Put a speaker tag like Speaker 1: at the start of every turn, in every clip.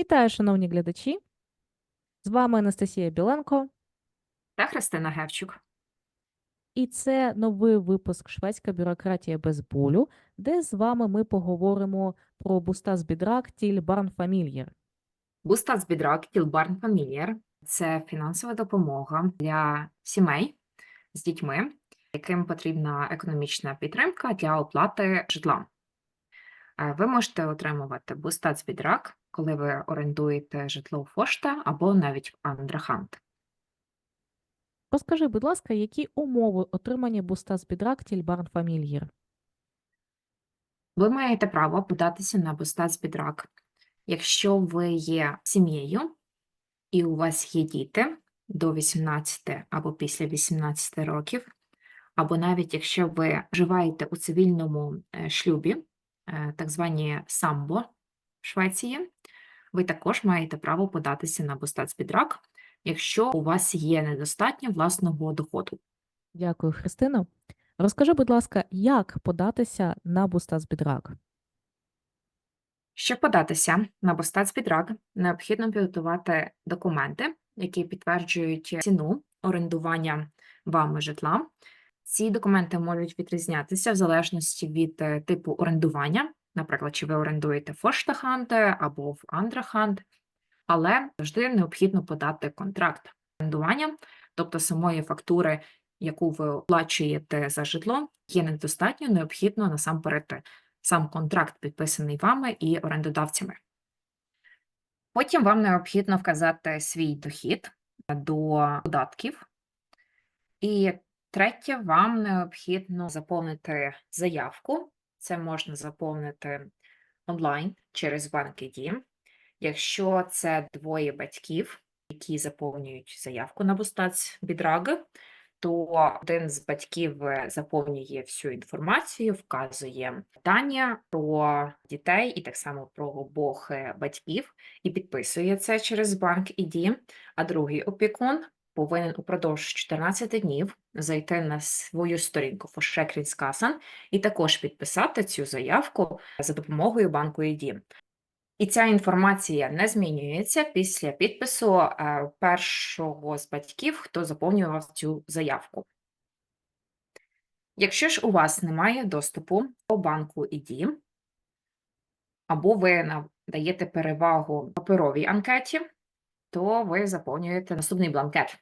Speaker 1: Вітаю, шановні глядачі! З вами Анастасія Біленко,
Speaker 2: та Христина Гевчук.
Speaker 1: і це новий випуск Шведська бюрократія без болю, де з вами ми поговоримо про Бустас Бідрак Тіль Барнфамільєр.
Speaker 2: Бустас Бідрак Тілбарн Фамілієр це фінансова допомога для сімей з дітьми, яким потрібна економічна підтримка для оплати житла. Е, Ви можете отримувати Бустас Бідрак, коли ви орендуєте житло у Фошта або навіть в Андрахант.
Speaker 1: Розкажи, будь ласка, які умови отримання Бідрак Тіль Барнфамільєр?
Speaker 2: Ви маєте право податися на Бустас Бідрак, якщо ви є сім'єю і у вас є діти до 18 або після 18 років, або навіть якщо ви живаєте у цивільному е, шлюбі, е, так звані самбо Швеції, ви також маєте право податися на Бостацбідрак, якщо у вас є недостатньо власного доходу.
Speaker 1: Дякую, Христино. Розкажи, будь ласка, як податися на БустасПідрак?
Speaker 2: Щоб податися на Бостацбідрак, необхідно підготувати документи, які підтверджують ціну орендування вами житла. Ці документи можуть відрізнятися в залежності від е, типу орендування, наприклад, чи ви орендуєте Форштаханте або в Андрахант, але завжди необхідно подати контракт орендування, тобто самої фактури, яку ви оплачуєте за житло, є недостатньо, необхідно насамперед сам контракт підписаний вами і орендодавцями. Потім вам необхідно вказати свій дохід до податків. І третє, вам необхідно заповнити заявку. Це можна заповнити онлайн через BankID. Якщо це двоє батьків, які заповнюють заявку на Бустац Бідраг, то один з батьків заповнює всю інформацію, вказує питання про дітей і так само про обох е, батьків, і підписує це через банк ID, а другий опікун повинен упродовж 14 днів зайти на свою сторінку Фошекрінскасан і також підписати цю заявку за допомогою банку ID. І ця інформація не змінюється після підпису е, першого з батьків, хто заповнював цю заявку. Якщо ж у вас немає доступу до банку ID, або ви даєте перевагу паперовій анкеті, то ви заповнюєте наступний бланкет.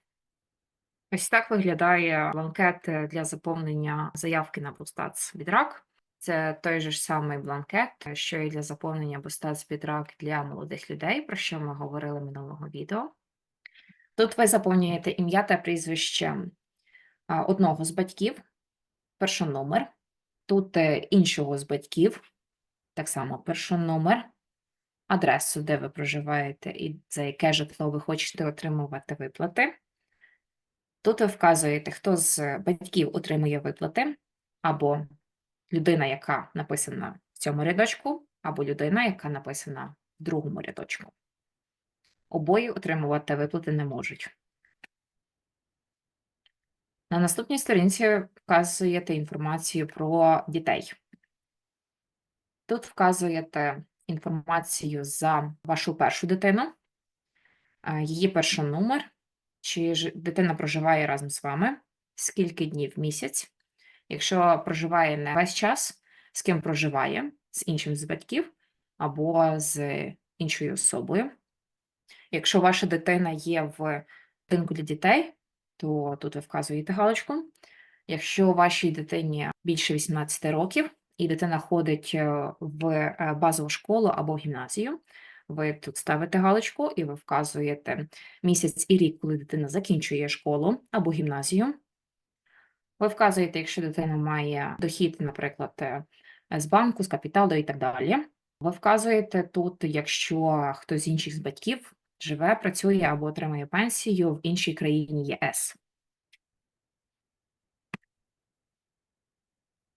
Speaker 2: Ось так виглядає бланкет для заповнення заявки на Бустац Бідрак. Це той же ж самий бланкет, що і для заповнення Бустац Бідрак для молодих людей, про що ми говорили минулого відео. Тут ви заповнюєте ім'я та прізвище одного з батьків, першономер, тут е, іншого з батьків, так само першономер, адресу, де ви проживаєте, і за яке житло ви хочете отримувати виплати. Тут ви вказуєте, хто з батьків отримує виплати, або людина, яка написана в цьому рядочку, або людина, яка написана в другому рядочку. Обоє отримувати виплати не можуть. На наступній сторінці вказуєте інформацію про дітей. Тут вказуєте інформацію за вашу першу дитину, е, її перший номер, чи дитина проживає разом з вами, скільки днів в місяць. Якщо проживає не весь час, з ким проживає, з іншим з батьків або з іншою особою. Якщо ваша дитина є в будинку для дітей, то тут ви вказуєте галочку. Якщо вашій дитині більше 18 років і дитина ходить е, в е, базову школу або гімназію, ви тут ставите галочку і ви вказуєте місяць і рік, коли дитина закінчує школу або гімназію. Ви вказуєте, якщо дитина має дохід, наприклад, е, з банку, з капіталу і так далі. Ви вказуєте тут, якщо хтось з інших з батьків живе, працює або отримує пенсію в іншій країні ЄС.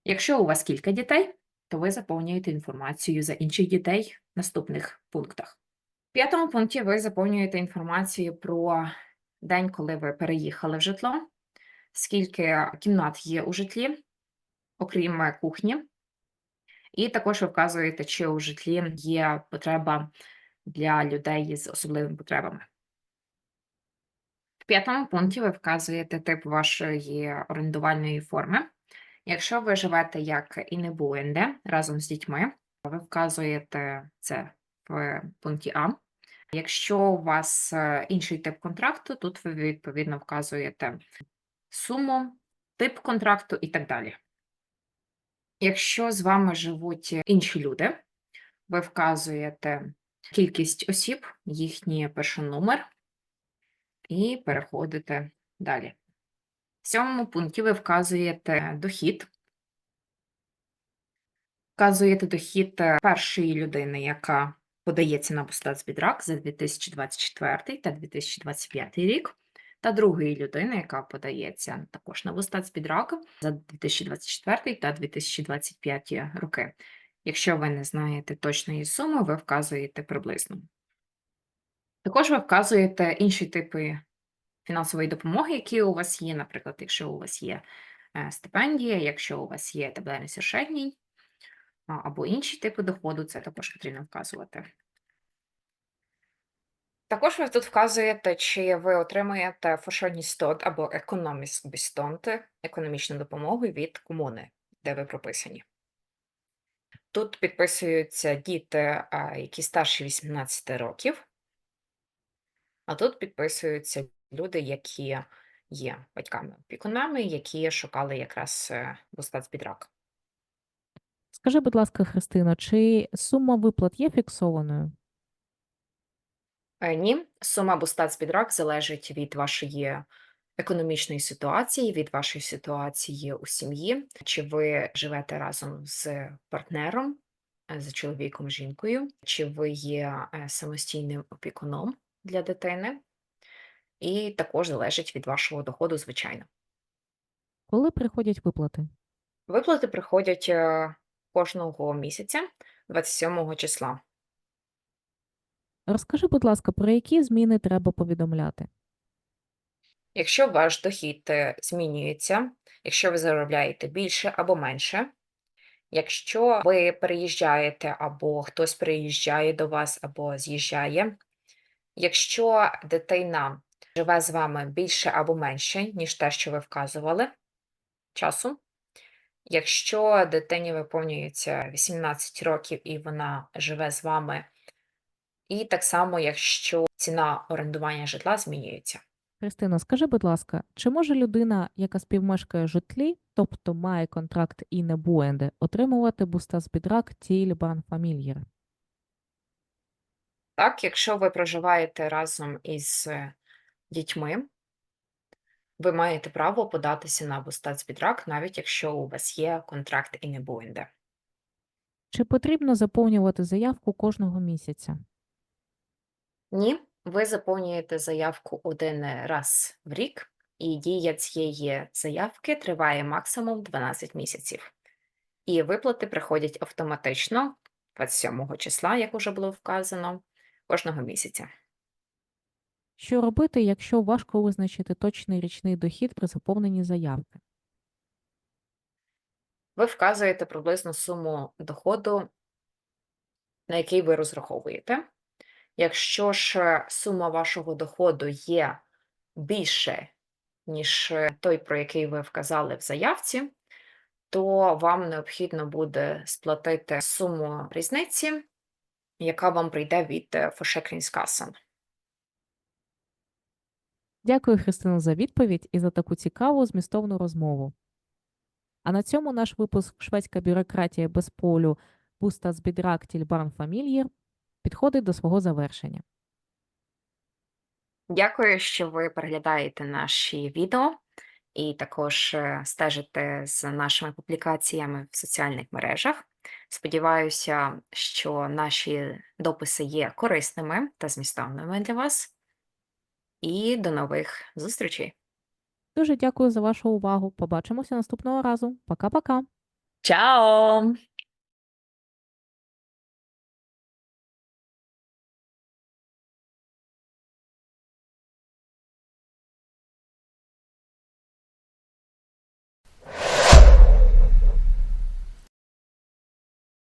Speaker 2: Якщо у вас кілька дітей, то ви заповнюєте інформацію за інших дітей в наступних пунктах. В п'ятому пункті ви заповнюєте інформацію про день, коли ви переїхали в житло, скільки кімнат є у житлі, окрім кухні, і також ви вказуєте, чи у житлі є потреба для людей з особливими потребами. В п'ятому пункті ви вказуєте тип вашої орендувальної форми. Якщо ви живете як інебуенде разом з дітьми, ви вказуєте це в пункті А. Якщо у вас е, інший тип контракту, тут ви відповідно вказуєте суму, тип контракту і так далі. Якщо з вами живуть інші люди, ви вказуєте кількість осіб, їхній першонумер і переходите далі. В сьомому пункті ви вказуєте дохід. Вказуєте дохід е, першої людини, яка подається на Бустацбідрак за 2024 та 2025 рік, та другої людини, яка подається також на Бустацбідрак за 2024 та 2025 роки. Якщо ви не знаєте точної суми, ви вказуєте приблизно. Також ви вказуєте інші типи фінансової допомоги, які у вас є. Наприклад, якщо у вас є е, стипендія, якщо у вас є таблерний сершетній, або інші типи доходу, це також потрібно вказувати. Також ви тут вказуєте, чи ви отримуєте фошоністот або економіст економічну допомогу від комуни, де ви прописані. Тут підписуються діти, які старші 18 років, а тут підписуються люди, які є батьками-опікунами, які шукали якраз е, Бустацбідрак.
Speaker 1: Скажи, будь ласка, Христино, чи сума виплат є фіксованою?
Speaker 2: Е, Ні, сума Бустацбідрак залежить від вашої економічної ситуації, від вашої ситуації у сім'ї, чи ви живете разом з партнером, е, з чоловіком, жінкою, чи ви є самостійним опікуном для дитини, і також залежить від вашого доходу, звичайно.
Speaker 1: Коли приходять виплати?
Speaker 2: Виплати приходять е, кожного місяця, 27 числа.
Speaker 1: Розкажи, будь ласка, про які зміни треба повідомляти?
Speaker 2: Якщо ваш дохід е, змінюється, якщо ви заробляєте більше або менше, якщо ви переїжджаєте або хтось приїжджає до вас або з'їжджає, якщо дитина живе з вами більше або менше, ніж те, що ви вказували часу, якщо дитині виповнюється 18 років і вона живе з вами, і так само, якщо ціна орендування житла змінюється.
Speaker 1: Христино, скажи, будь ласка, чи може людина, яка співмешкає в житлі, тобто має контракт і не буенде, отримувати бустасбідрак тіль барнфамільєр?
Speaker 2: Так, якщо ви проживаєте разом із дітьми, ви маєте право податися на Бустацбідрак, навіть якщо у вас є контракт і не буенде.
Speaker 1: Чи потрібно заповнювати заявку кожного місяця?
Speaker 2: Ні, ви заповнюєте заявку один раз в рік, і дія цієї заявки триває максимум 12 місяців. І виплати приходять автоматично 27 числа, як уже було вказано, кожного місяця.
Speaker 1: Що робити, якщо важко визначити точний річний дохід при заповненні заявки?
Speaker 2: Ви вказуєте приблизну суму доходу, на який ви розраховуєте. Якщо ж е, сума вашого доходу є більше, ніж е, той, про який ви вказали в заявці, то вам необхідно буде сплатити суму різниці, яка вам прийде від е, Forsäkringskassan.
Speaker 1: Дякую, Христино, за відповідь і за таку цікаву змістовну розмову. А на цьому наш випуск Шведська бюрократія без полю Бустасбідрак тіль барнфамільєр підходить до свого завершення.
Speaker 2: Дякую, що ви переглядаєте наші відео і також е, стежите за нашими публікаціями в соціальних мережах. Сподіваюся, що наші дописи є корисними та змістовними для вас. І до нових зустрічей.
Speaker 1: Дуже дякую за вашу увагу. Побачимося наступного разу. Пока-пока.
Speaker 2: Чао!